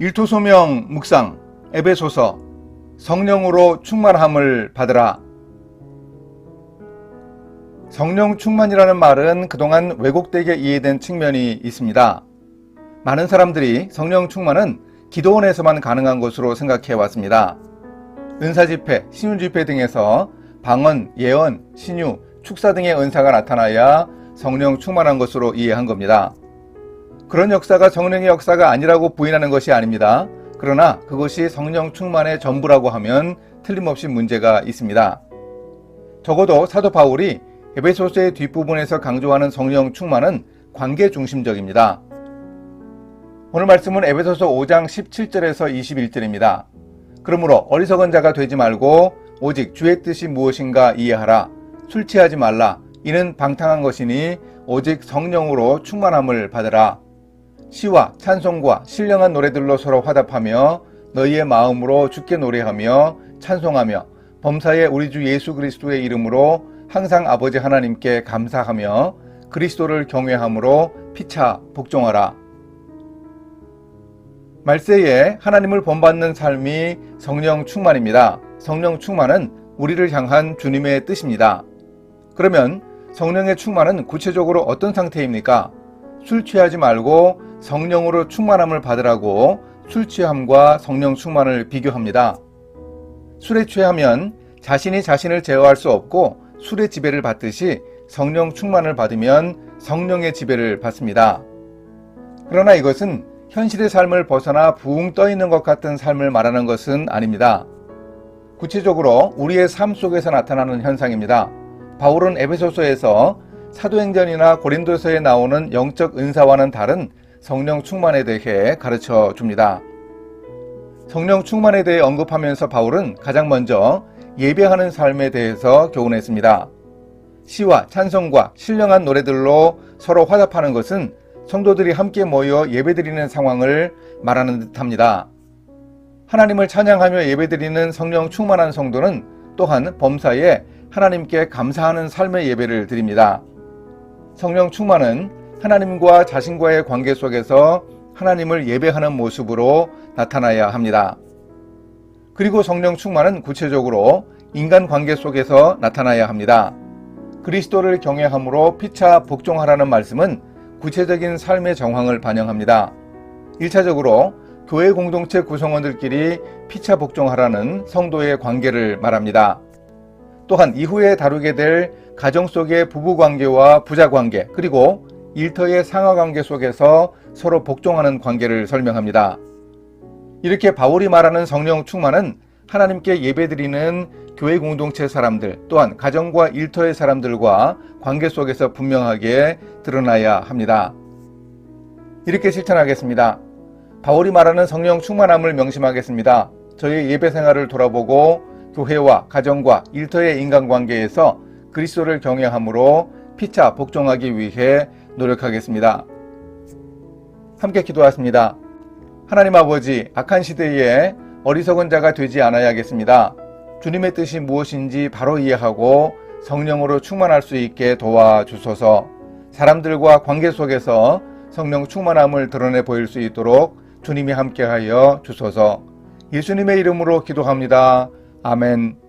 일토소명 묵상 에베소서 성령으로 충만함을 받으라. 성령 충만이라는 말은 그동안 왜곡되게 이해된 측면이 있습니다. 많은 사람들이 성령 충만은 기도원에서만 가능한 것으로 생각해 왔습니다. 은사 집회, 신유 집회 등에서 방언, 예언, 신유, 축사 등의 은사가 나타나야 성령 충만한 것으로 이해한 겁니다. 그런 역사가 성령의 역사가 아니라고 부인하는 것이 아닙니다. 그러나 그것이 성령 충만의 전부라고 하면 틀림없이 문제가 있습니다. 적어도 사도 바울이 에베소서의 뒷부분에서 강조하는 성령 충만은 관계 중심적입니다. 오늘 말씀은 에베소서 5장 17절에서 21절입니다. 그러므로 어리석은 자가 되지 말고 오직 주의 뜻이 무엇인가 이해하라. 술 취하지 말라. 이는 방탕한 것이니 오직 성령으로 충만함을 받으라. 시와 찬송과 신령한 노래들로 서로 화답하며 너희의 마음으로 주께 노래하며 찬송하며 범사에 우리 주 예수 그리스도의 이름으로 항상 아버지 하나님께 감사하며 그리스도를 경외함으로 피차 복종하라. 말세에 하나님을 본받는 삶이 성령 충만입니다. 성령 충만은 우리를 향한 주님의 뜻입니다. 그러면 성령의 충만은 구체적으로 어떤 상태입니까? 술 취하지 말고 성령으로 충만함을 받으라고 술 취함과 성령 충만을 비교합니다. 술에 취하면 자신이 자신을 제어할 수 없고 술의 지배를 받듯이 성령 충만을 받으면 성령의 지배를 받습니다. 그러나 이것은 현실의 삶을 벗어나 붕떠 있는 것 같은 삶을 말하는 것은 아닙니다. 구체적으로 우리의 삶 속에서 나타나는 현상입니다. 바울은 에베소서에서 사도행전이나 고린도서에 나오는 영적 은사와는 다른 성령 충만에 대해 가르쳐 줍니다. 성령 충만에 대해 언급하면서 바울은 가장 먼저 예배하는 삶에 대해서 교훈했습니다. 시와 찬송과 신령한 노래들로 서로 화답하는 것은 성도들이 함께 모여 예배드리는 상황을 말하는 듯합니다. 하나님을 찬양하며 예배드리는 성령 충만한 성도는 또한 범사에 하나님께 감사하는 삶의 예배를 드립니다. 성령 충만은 하나님과 자신과의 관계 속에서 하나님을 예배하는 모습으로 나타나야 합니다. 그리고 성령 충만은 구체적으로 인간 관계 속에서 나타나야 합니다. 그리스도를 경외함으로 피차 복종하라는 말씀은 구체적인 삶의 정황을 반영합니다. 1차적으로 교회 공동체 구성원들끼리 피차 복종하라는 성도의 관계를 말합니다. 또한 이후에 다루게 될 가정 속의 부부 관계와 부자 관계, 그리고 일터의 상하 관계 속에서 서로 복종하는 관계를 설명합니다. 이렇게 바울이 말하는 성령 충만은 하나님께 예배드리는 교회 공동체 사람들 또한 가정과 일터의 사람들과 관계 속에서 분명하게 드러나야 합니다. 이렇게 실천하겠습니다. 바울이 말하는 성령 충만함을 명심하겠습니다. 저의 예배 생활을 돌아보고 교회와 가정과 일터의 인간관계에서 그리스도를 경외함으로 피차 복종하기 위해 노력하겠습니다. 함께 기도하십니다. 하나님 아버지, 악한 시대에 어리석은 자가 되지 않아야겠습니다. 주님의 뜻이 무엇인지 바로 이해하고 성령으로 충만할 수 있게 도와주소서 사람들과 관계 속에서 성령 충만함을 드러내 보일 수 있도록 주님이 함께하여 주소서 예수님의 이름으로 기도합니다. 아멘.